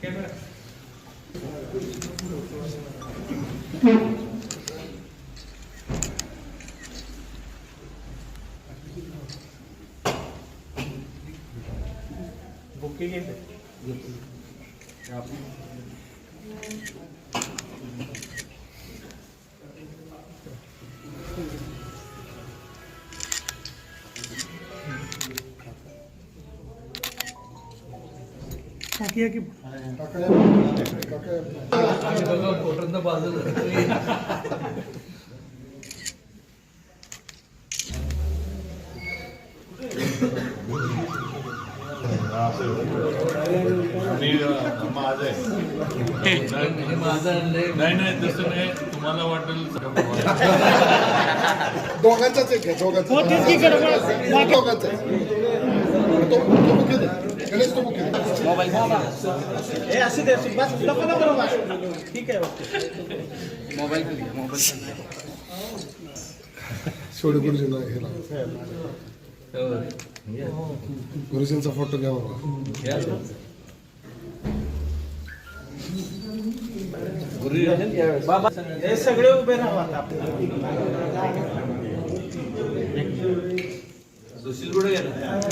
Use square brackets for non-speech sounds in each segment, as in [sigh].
Thank you. आहे की? माझं आहे. नाही नाही तसं नाही. तुम्हाला वाटेल दोघांचाच एक आहे दोघांचा दोघांचा आहे. तो तो मुख्य दे. हे असू दे बस नको नको. ठीक आहे ओके शेवटी गुरुजींना हे लावा. गुरुजींचा फोटो घ्या बाबा बाबा हे सगळे उभे राहा आता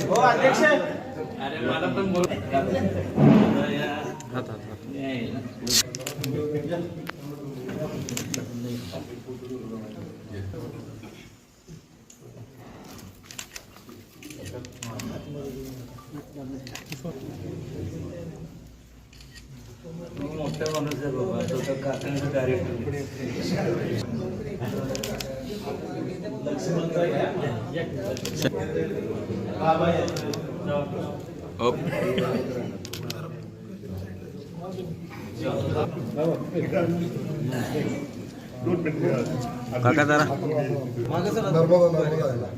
हो अध्यक्ष मोठा माणूस आहे बाबा. तो तर काका जरा बाबा या. नर्मदा नर्मदा आहे ना.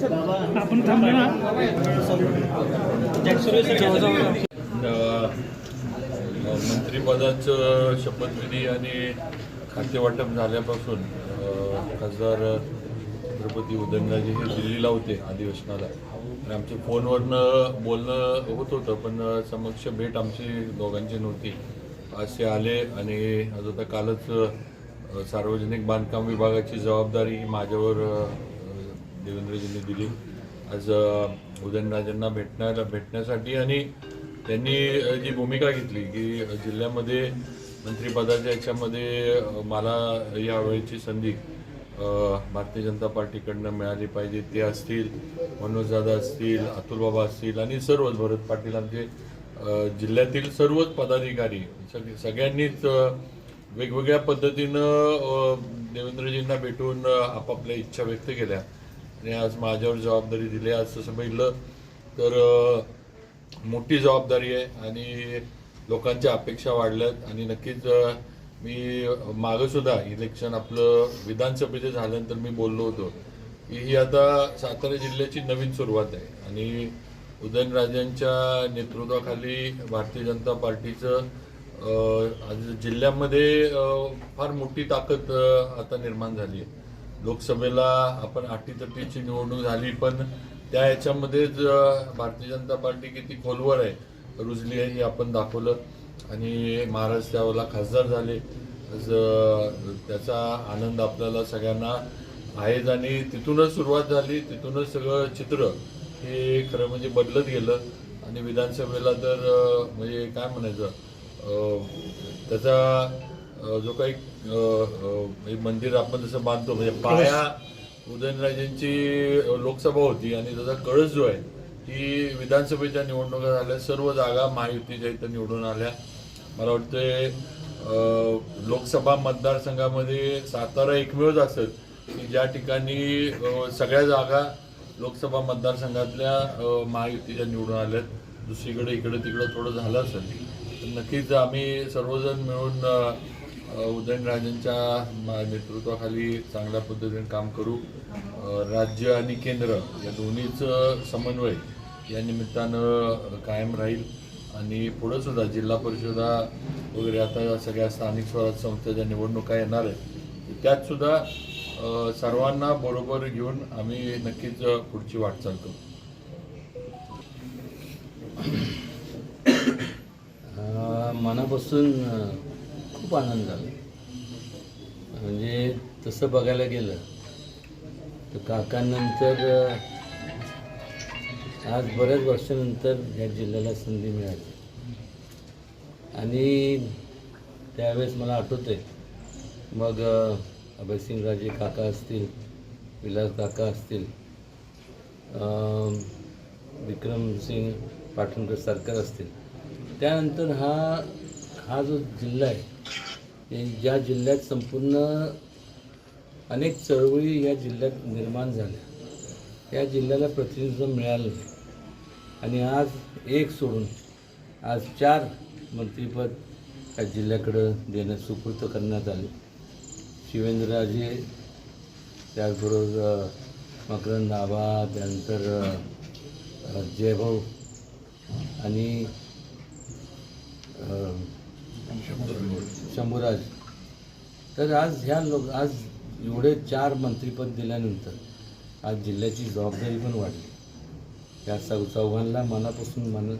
जावा आपण थांबलो ना मंत्रिपदाचं शपथविधी आणि खातेवाटप झाल्यापासून खासदार छत्रपती उदयनराजे हे दिल्लीला होते अधिवेशनाला. आणि आमच्या फोनवरनं बोलणं होत होतं पण समक्ष भेट आमची दोघांची नव्हती. आज ते आले आणि आज आता कालच सार्वजनिक बांधकाम विभागाची जबाबदारी माझ्यावर देवेंद्रजींनी दिली. आज उदयनराजेंना भेटण्याला भेटण्यासाठी आणि त्यांनी जी भूमिका घेतली की जिल्ह्यामध्ये मंत्रिपदाच्या याच्यामध्ये मला यावेळेची संधी भारतीय जनता पार्टीकडनं मिळाली पाहिजे ते असतील मनोजदादा असतील अतुलबाबा असतील आणि सर्वच भरत पाटील आमचे जिल्ह्यातील सर्वच पदाधिकारी सग सगळ्यांनीच वेगवेगळ्या पद्धतीनं देवेंद्रजींना भेटून आपापल्या इच्छा व्यक्त केल्या. आणि आज माझ्यावर जबाबदारी दिली आज तसं तर मोठी जबाबदारी आहे आणि लोकांच्या अपेक्षा वाढल्यात. आणि नक्कीच मी मागंसुद्धा इलेक्शन आपलं विधानसभेचं झाल्यानंतर मी बोललो होतो की ही आता सातारा जिल्ह्याची नवीन सुरुवात आहे. आणि उदयनराजेंच्या नेतृत्वाखाली भारतीय जनता पार्टीचं जिल्ह्यामध्ये फार मोठी ताकद आता निर्माण झाली आहे. लोकसभेला आपण अटीतटीची निवडणूक झाली पण त्या ह्याच्यामध्येच भारतीय जनता पार्टी किती खोलवर आहे रुजली आहे हे आपण दाखवलं. आणि महाराज त्यावेळेला खासदार झाले. त्याचा आनंद आपल्याला सगळ्यांना आहेच. आणि तिथूनच सुरुवात झाली. तिथूनच सगळं चित्र हे खरं म्हणजे बदलत गेलं. आणि विधानसभेला तर म्हणजे काय म्हणायचं त्याचा जो काही म्हणजे मंदिर आपण जसं बांधतो म्हणजे पाया उदयनराजेंची लोकसभा होती आणि त्याचा कळस जो आहे ती विधानसभेच्या निवडणुका झाल्या. सर्व जागा महायुतीच्या इथं निवडून आल्या. मला वाटतं लोकसभा मतदारसंघामध्ये सातारा एकमेवच असत की ज्या ठिकाणी सगळ्या जागा लोकसभा मतदारसंघातल्या महायुतीच्या निवडून आल्यात. दुसरीकडे इकडे तिकडं थोडं झालं असेल. तर नक्कीच आम्ही सर्वजण मिळून उदयनराजेंच्या मा- नेतृत्वाखाली चांगल्या पद्धतीने काम करू. राज्य आणि केंद्र या दोन्हीचं समन्वय या निमित्तानं कायम राहील. आणि पुढं सुद्धा जिल्हा परिषदा वगैरे आता सगळ्या स्थानिक स्वराज्य संस्थेच्या निवडणुका येणार आहेत. त्यातसुद्धा सर्वांना बरोबर घेऊन आम्ही नक्कीच पुढची वाटचाल करू. मनापासून खूप आनंद झाला म्हणजे तसं बघायला गेलं तर काकांनंतर आज बऱ्याच वर्षानंतर या जिल्ह्याला संधी मिळाली. आणि त्यावेळेस मला आठवतं आहे मग अभयसिंगराजे काका असतील विलास काका असतील विक्रमसिंग पाटणकर सरकार असतील. त्यानंतर हा हा जो जिल्हा आहे ज्या जिल्ह्यात संपूर्ण अनेक चळवळी या जिल्ह्यात निर्माण झाल्या. या जिल्ह्याला प्रतिनिधित्व मिळालं नाही. आणि आज एक सोडून आज चार मंत्रिपद या जिल्ह्याकडं देण्यास सुपूर्त करण्यात आले. शिवेंद्रराजे त्याचबरोबर मकरंद आबा त्यानंतर जयभाऊ आणि शंभूराज. तर आज ह्या लोक आज एवढे चार मंत्रीपद दिल्यानंतर आज जिल्ह्याची जबाबदारी पण वाढली. या चौ चौघांना मनापासून मन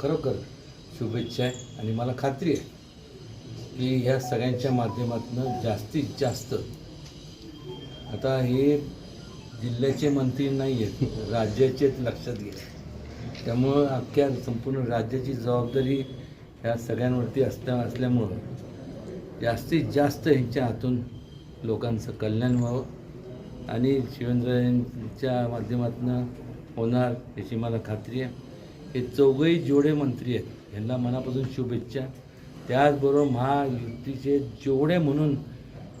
खरोखर शुभेच्छा आहे आणि मला खात्री आहे की ह्या सगळ्यांच्या माध्यमातून जास्तीत जास्त आता हे जिल्ह्याचे मंत्री नाही आहेत राज्याचेच लक्षात घ्या. त्यामुळं अख्ख्या संपूर्ण राज्याची जबाबदारी ह्या सगळ्यांवरती असता असल्यामुळं जास्तीत जास्त ह्यांच्या हातून लोकांचं कल्याण व्हावं. आणि शिवेंद्रच्या माध्यमातून होणार याची मला खात्री आहे. हे चौघही जोडे मंत्री आहेत यांना मनापासून शुभेच्छा. त्याचबरोबर महायुतीचे जेवढे म्हणून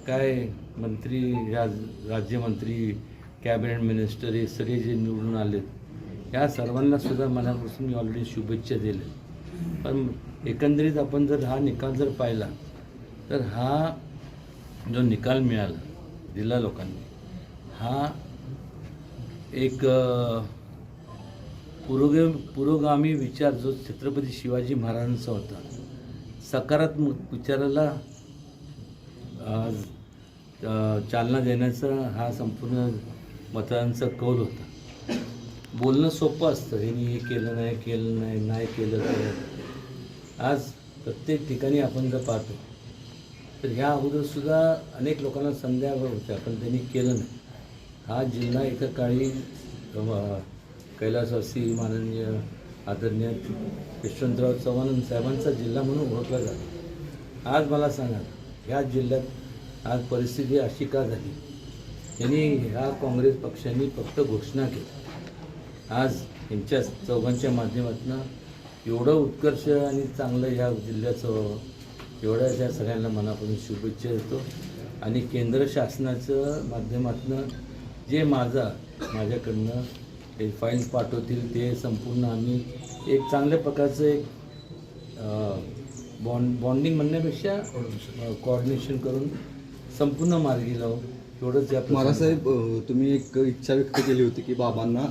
काय मंत्री राज राज्यमंत्री कॅबिनेट मिनिस्टर हे सगळे जे निवडून आलेत या सर्वांनासुद्धा मनापासून मी ऑलरेडी शुभेच्छा दिल्या. पण एकंदरीत आपण जर हा निकाल जर पाहिला तर हा जो निकाल मिळाला दिला लोकांनी हा एक पुरोगे पुरोगामी विचार जो छत्रपती शिवाजी महाराजांचा होता सकारात्मक विचाराला चालना देण्याचा हा संपूर्ण मतदारांचा कौल होता. बोलणं सोपं असतं हे हे केलं नाही केलं नाही नाही केलं तर आज प्रत्येक ठिकाणी आपण जर पाहतो. तर ह्या अगोदरसुद्धा अनेक लोकांना संध्या होत्या पण त्यांनी केलं नाही. हा जिल्हा एका काळी कैलासवासी माननीय आदरणीय यशवंतराव चव्हाण साहेबांचा जिल्हा म्हणून ओळखला जातो. आज मला सांगा ह्या जिल्ह्यात आज परिस्थिती अशी का झाली? यांनी ह्या काँग्रेस पक्षांनी फक्त घोषणा केली आज यांच्या चौघांच्या माध्यमातून एवढं उत्कर्ष आणि चांगलं ह्या जिल्ह्याचं व्हावं, एवढ्या ह्या सगळ्यांना मनापासून शुभेच्छा देतो. आणि केंद्र शासनाचं माध्यमातून जे माझा माझ्याकडनं ते फाईल्स पाठवतील ते संपूर्ण आम्ही एक चांगल्या प्रकारचं एक बॉन्ड बॉन्डिंग म्हणण्यापेक्षा कोऑर्डिनेशन करून संपूर्ण मार्गी लावू. एवढंच मला साहेब महाराजसाहेब तुम्ही एक इच्छा व्यक्त केली होती की बाबांना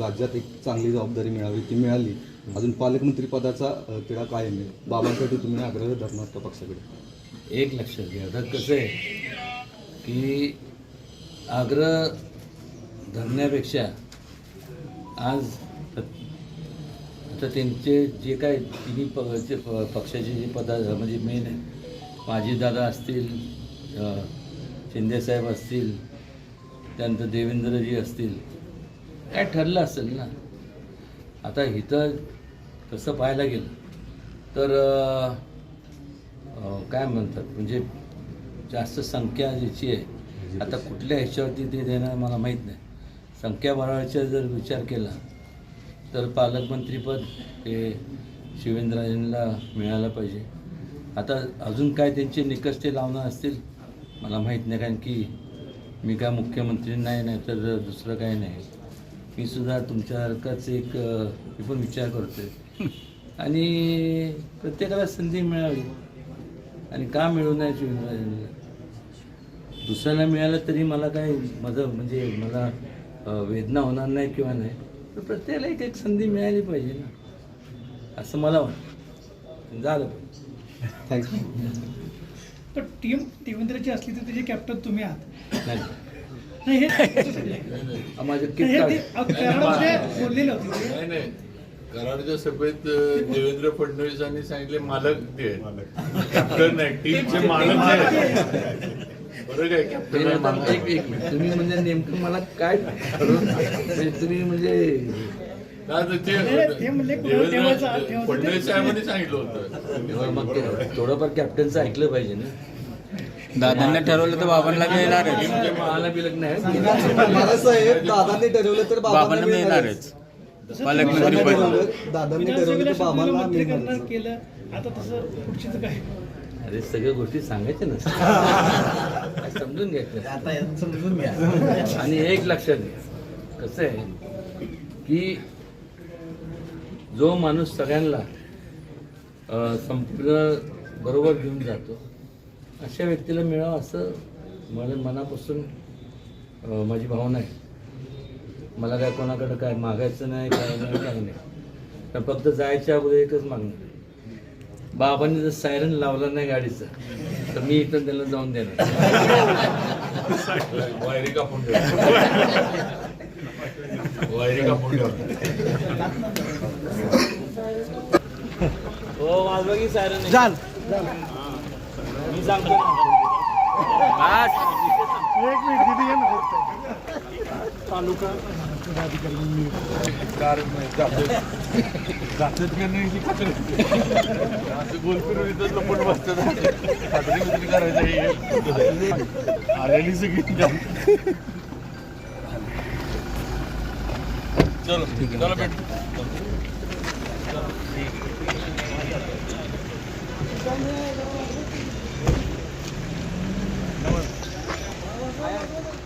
राज्यात एक चांगली जबाबदारी मिळावी ती मिळाली. अजून पालकमंत्री पदाचा तिढा कायम आहे. बाबांसाठी तुम्ही आग्रह धरणार का पक्षाकडे? एक लक्षात घ्या. आता कसं आहे की आग्रह धरण्यापेक्षा आज आता त्यांचे जे काय तिन्ही प जे पक्षाचे जे पदा म्हणजे मेन आहे. दादा असतील शिंदेसाहेब असतील त्यानंतर देवेंद्रजी असतील. काय ठरलं असेल ना? आता इथं तसं पाहायला गेलं तर काय म्हणतात म्हणजे जास्त संख्या ज्याची आहे आता कुठल्या ह्याच्यावरती ते देणार मला माहीत नाही. संख्या वाढवायचा जर विचार केला तर पालकमंत्रीपद हे शिवेंद्रजींना मिळालं पाहिजे. आता अजून काय त्यांचे निकष ते लावणार असतील मला माहीत नाही कारण की मी काय मुख्यमंत्री नाही नाही तर दुसरं काही नाही. मी सुद्धा तुमच्यासारखाच एक मी पण विचार करतोय. आणि प्रत्येकाला संधी मिळावी आणि का मिळू नये दुसऱ्याला मिळालं तरी मला काय माझं म्हणजे मला वेदना होणार नाही किंवा नाही. तर प्रत्येकाला एक एक संधी मिळाली पाहिजे ना. असं मला वाटतं. झालं. थँक्यू तर [laughs] टीम देवेंद्रची असली तर त्याचे कॅप्टन तुम्ही आहात. नाही कराडच्या सभेत देवेंद्र फडणवीसांनी सांगितले मालक ते. कॅप्टन नाही टीमचे मालक कॅप्टन एक एक तुम्ही म्हणजे नेमकं मला काय म्हणजे तुम्ही म्हणजे देवेंद्र. फडणवीस साहेबांनी सांगितलं होतं. थोडंफार कॅप्टनचं ऐकलं पाहिजे ना. दादांनी ठरवलं तर बाबांना मिळणारच. टीमचे मला बिलक नाही बाळासाहेब दादांनी ठरवलं तर बाबांना मिळणारच. पालकमंत्री दादांनी ठरवलं तर बाबांना मंत्री करणार मिळणारच केलं. आता तसं पुढचं काय? अरे सगळ्या गोष्टी सांगायच्या ना. [laughs] समजून घ्यायचं? आता समजून घ्या. आणि एक लक्षात घ्या. कसं आहे की जो माणूस सगळ्यांना संपूर्ण बरोबर घेऊन जातो अशा व्यक्तीला मिळावं असं मला मनापासून माझी भावना आहे. मला काय कोणाकडं काय मागायचं नाही काय नाही काय नाही. तर फक्त जायच्या अगोदर एकच मागणं. बाबांनी जर सायरन लावला नाही गाडीचा तर मी इथं त्याला जाऊन देणार. वायरी कापून वायरी कापून पदाधिकारी जातात का नाही असं गोल करून इथं लपट बसतात खात्री बित्री करायचं आलेली सगळी चलो चलो भेट I have